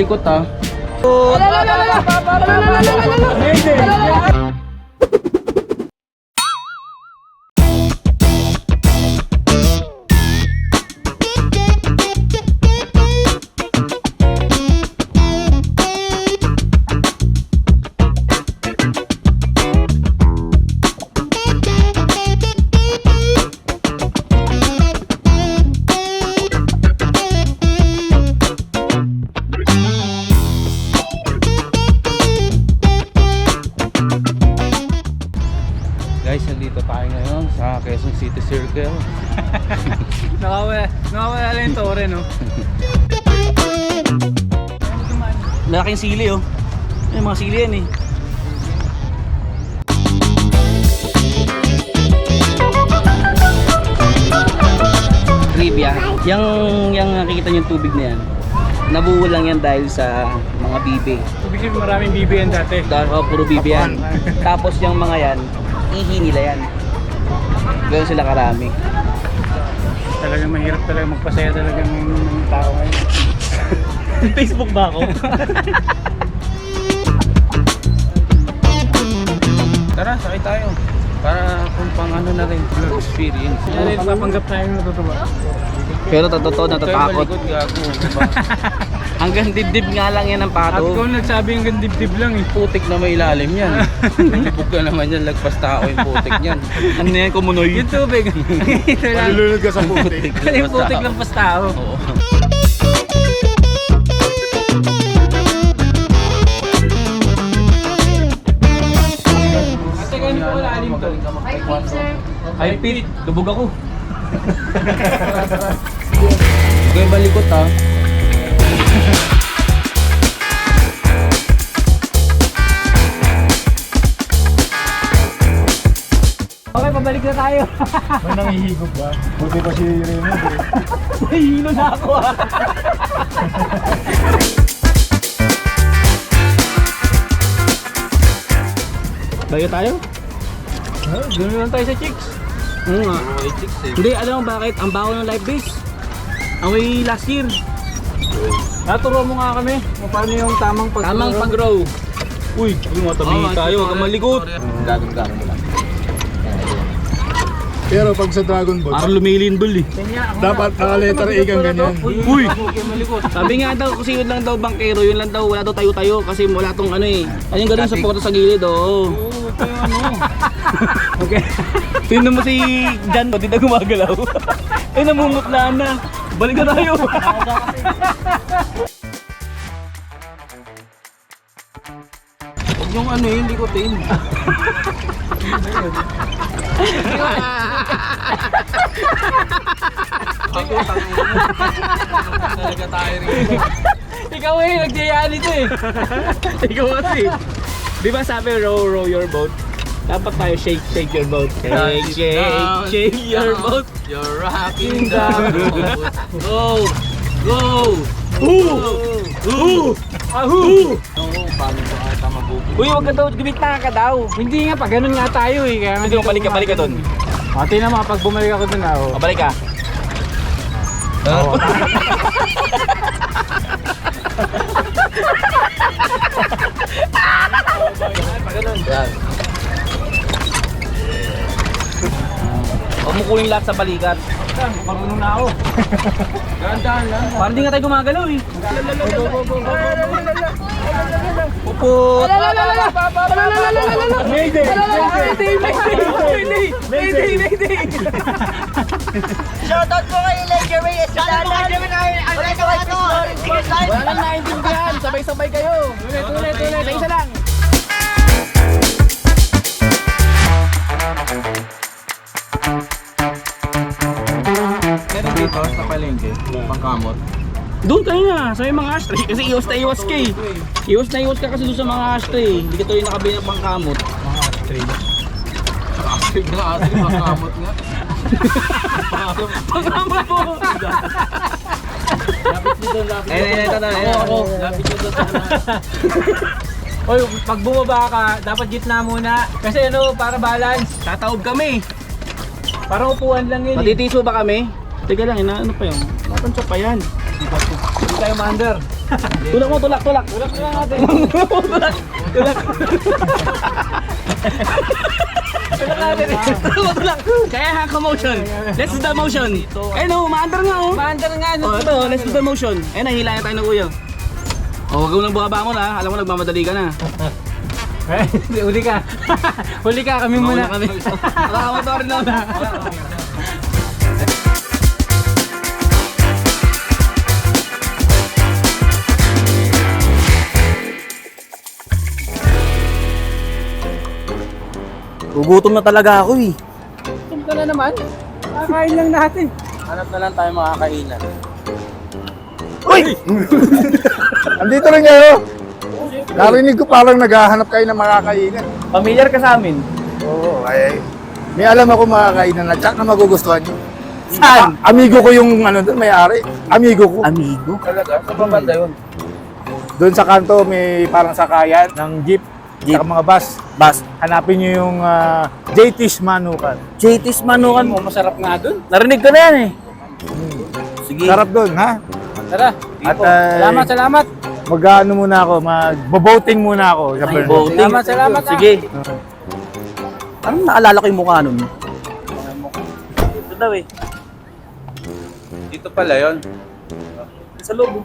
malikot ah. Guys, lang yung tore, no? Malaking sili oh. Ay, mga sili yan eh. Trivia, yung, yung nakikita yung tubig na yan, nabuo lang yan dahil sa mga bibe. Ibig sabihin maraming bibi yan dati. Dahil oh, puro bibe yan. Tapos yung mga yan, ihi nila yan. Ganun sila karami. Talagang mahirap talaga magpasaya talaga ng, ng tao ngayon. Facebook ba ako? Tara, sakay tayo. Para kung pang ano na rin, experience. Ano yung papanggap tayo ng natutuwa? Pero totoo, natatakot. malikot gago. diba? Hanggang dibdib nga lang yan ang At ikaw pato. nagsabi yung gandib-dib lang eh. Putik na may ilalim yan. Lubog ka naman yan, lagpas tao yung putik yan. Ano yan, kumunoy? Yung tubig. Ito lang. Malulunod ka sa putik. yung putik lang pas tao. Oo. Ate, ganun po kalalim to. Ay, Pete, lubog ako. Okay, balikot ha. Pabalik na tayo. May nangihigop ba? Buti pa si Raymond eh. Nahihilo na ako ah. Bayo tayo? Oh, Doon lang tayo sa chicks. Oo nga. Eh. Hindi, alam mo bakit? Ang baho ng live base. Amoy last year. Naturo mo nga kami kung paano yung tamang pag Tamang pag-grow. Uy, yung mga tabi Oo, tayo, huwag kang malikot. Gagong-gagong mo lang. Pero pag sa Dragon Ball, Parang lumilindol eh. dapat naka-letter A kang ganyan. Uy! Sabi nga daw, kasi yun lang daw bankero, yun lang daw, wala daw tayo-tayo kasi wala tong ano eh. Ano yung ganun sa photo sa gilid, oo. Yung ano. Okay. Tingnan mo si Jan, di na gumagalaw. eh, namumutlaan na. Balik na tayo. Yung ano yun, likotin. Talaga tayo rin. Ikaw eh, nagjayaan ito eh. Ikaw kasi. Di ba sabi row, row your boat? Dapat tayo shake, shake your boat. Shake, shake, shake your boat. You're rocking the boat. Go! Go! Ooh! Ooh! Ahoo! Oo, paano ba? Uy, wag ka daw, gumita ka daw. Hindi nga, pa ganun nga tayo eh. Kaya Hindi mo balik ka, balik ka doon. Ate naman, pag bumalik ako doon ah. oh. Mabalik ka. Oo. Yan. Huwag mo kunin lahat sa balikat. Marunong na ako. Dahan-dahan lang. Parang di nga tayo gumagalaw eh. Puput! Mayday! Mayday! Mayday! Mayday! Mayday! Shoutout po kay Ledger Ray Estrada. Ano ito ito? Wala nang naintindihan. Sabay-sabay kayo. Ulit, ulit. Sa isa lang. Meron dito sa palengke, pangkamot. Doon kayo na, sa may mga ashtray. Kasi iwas na iwas ka eh. Iwas na iwas ka kasi doon sa mga ashtray. Hindi ka tuloy nakabili ng pangkamot. Astig na astig, pangkamot nga. Pangkamot po! Ayun, ayun, ito na. Ako, ako. Lapit nyo doon Oy, pag bumaba ka, dapat gitna muna. Kasi ano, para balance. Tataob kami. Para upuan lang yun. eh. Matitiso ba kami? Teka lang, ina, ano pa yun? Matansya pa yan. Hindi tayo maandar. Tulak mo, tulak, tulak. Tulak na natin. tulak, tulak. Tulak natin. Tulak mo, tulak. Kaya haka motion. Let's do the motion. Eh no, maandar nga oh. Maandar nga. Oh, ito, let's do the motion. Eh, nahihilayan tayo ng kuya. Oh, wag mo nang bumabangon ha. Alam mo, nagmamadali ka na. Eh, Huli ka. Huli ka kami muna. Kami. Nakakamotor rin na. Gugutom na talaga ako eh. Tum ka na naman. Kakain lang natin. Hanap na lang tayo makakainan. Uy! Andito rin kayo. Narinig ko parang naghahanap kayo ng makakainan. Familiar ka sa amin. Oo, ay. May alam ako makakainan na tsak na magugustuhan nyo. Saan? A- amigo ko yung ano doon, may-ari. Amigo ko. Amigo? Talaga? Sa banda yun? Doon sa kanto may parang sakayan ng jeep, Jeep. jeep. mga bus. Bas. Hanapin nyo yung uh, JT's Manukan. JT's Manukan. Mo, masarap nga dun. Narinig ko na yan eh. Sige. Sarap doon, ha? Tara. At uh, Salamat, salamat. mag-ano muna ako, mag-boating muna ako. sa Ay, voting. Salamat, salamat, ah. Sige. Anong naalala ko yung mukha nun? Ito daw eh. Dito pala yun. Sa loob.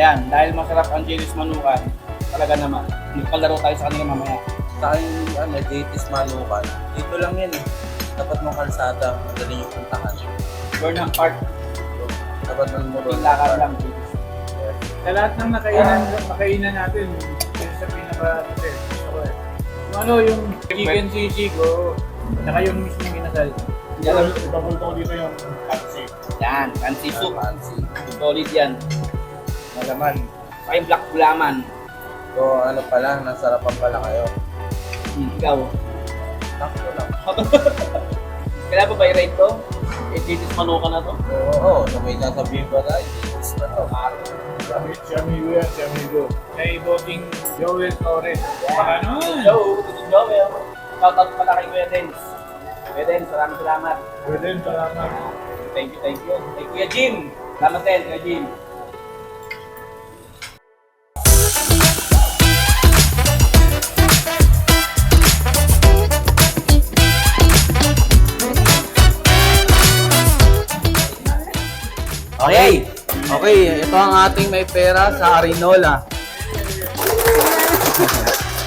Ayan, dahil masarap ang Jeris Manukan, talaga naman, magpalaro tayo sa kanila mamaya. Sa akin, ano, JT's Manukan, dito lang yan eh. Tapat ng kalsada, madali yung puntahan. Burnham Park. Tapat ng muro. Lakad lang. Sa lahat ng nakainan, nakainan natin, yun sa pinaka gusto ko eh. Yung ano, yung chicken sisig, o saka yung mismong inasal. Yan. Ibabulto ko dito yung taxi. Yan. Fancy soup. Fancy. Solid yan. Malaman. Yung black gulaman. So, ano pala, nasarapan pala kayo. Hmm, ikaw. Nakto lang. Kailan pa ba i-rate to? Eh, JT's Manukan na to? Oo, oh, na may sasabihin ba tayo, JT's na to. Si amigo yan, si amigo. Kay Boting Joel Torres. Baka naman. Hello, good Joel. Shout out pala kay Kuya Dens. Kuya Dens, maraming salamat. Pwede, salamat. Thank you, thank you. Kay Kuya Jim. Salamat din, Kuya Jim. Okay. Okay, ito ang ating may pera sa Arinola.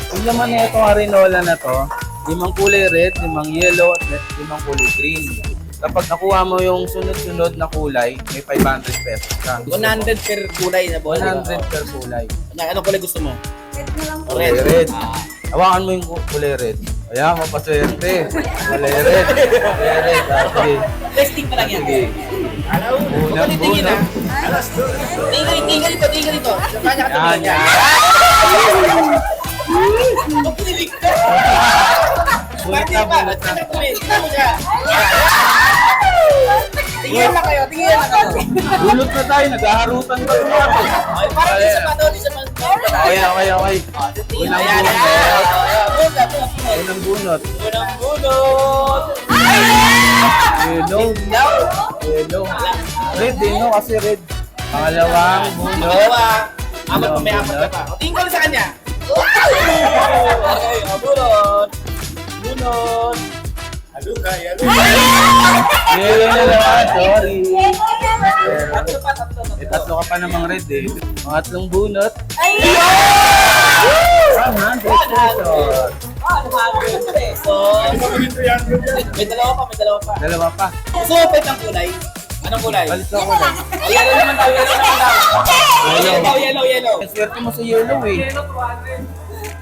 Ang laman na itong Arinola na to, limang kulay red, limang yellow, at limang kulay green. Kapag nakuha mo yung sunod-sunod na kulay, may 500 pesos ka. 100 per kulay na boss. 100 per kulay. Ano, anong kulay gusto mo? Kulay red. Hawakan mo yung ku- kulay red. Ayan, mapaswerte. Kulay red. Kulay red. Ah, Sige. Testing pa lang yan. Sige. Unang Tingin bunang. ah. Tinggal, tinggal ito, tinggal ito. Kanya ka tingin ka. Bunot Bakit na, bunot na. Tingnan mo siya. Tingin na kayo, na kayo. Gulot na tayo, naghaharutan pa rin natin. Ay, parang di sa mano, di sa mano. Okay, okay, okay. Tingin na yan. Bunot, Unang bunot. bunot, bunot. Yellow. Yellow. Red din, no? Kasi red. Pangalawang bunot. Dalawa. Apat pa may apat ka pa. O, tingin ko lang sa kanya. Okay, o, bunot. Bunot. Yellow na naman, sorry. Tatlo pa, tatlo, tatlo. Eh, tatlo ka pa namang red eh. Pangatlong bunot. 100 pesos. Ah, 100 pesos. May dalawa pa, may dalawa pa. Dalawa pa. Mo pwede ng kulay? Anong kulay? Ko lang. O, yellow naman daw, yellow naman daw. Yellow, yellow, yellow. Swerte mo sa yellow eh.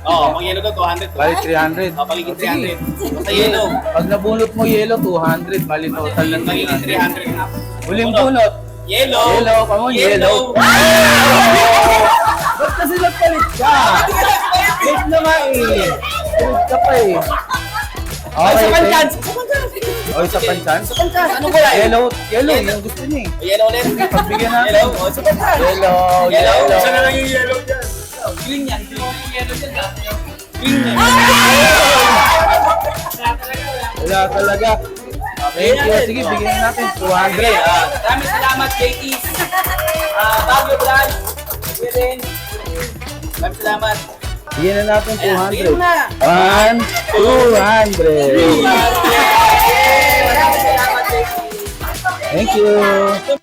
Oo, mag yellow daw, 200. Bali 300. O, pagiging 300. Basta yellow. Pag nabunot mo yellow, 200. Bali total ng Magiging 300. 300 na. Huling bunot. Yellow. Yellow, on, yellow. Ba't kasi nagpalit ka? Wait na nga eh. Palit ka pa eh. Ay, sa Okay, panchan. thank- Sa panchan. Oh, isa panchan? Sa panchan. Anong kulay? Yellow, yellow, yung gusto niya eh. Yellow ulit. Pagbigyan natin. Yellow. O, sa panchan. Yellow, Yellow. yellow. Isa na lang yung yellow dyan. Green yan. Green yung yellow dyan. Green yan. Wala talaga. Thank you. Sige, bigyan natin 200. Ah, Maraming salamat, JT. Ah, Baguio Brand. Kuya rin. Maraming salamat. Bigyan na natin Ayan, bigyan mo 200. na. One, 200. Maraming salamat, JT. Thank you.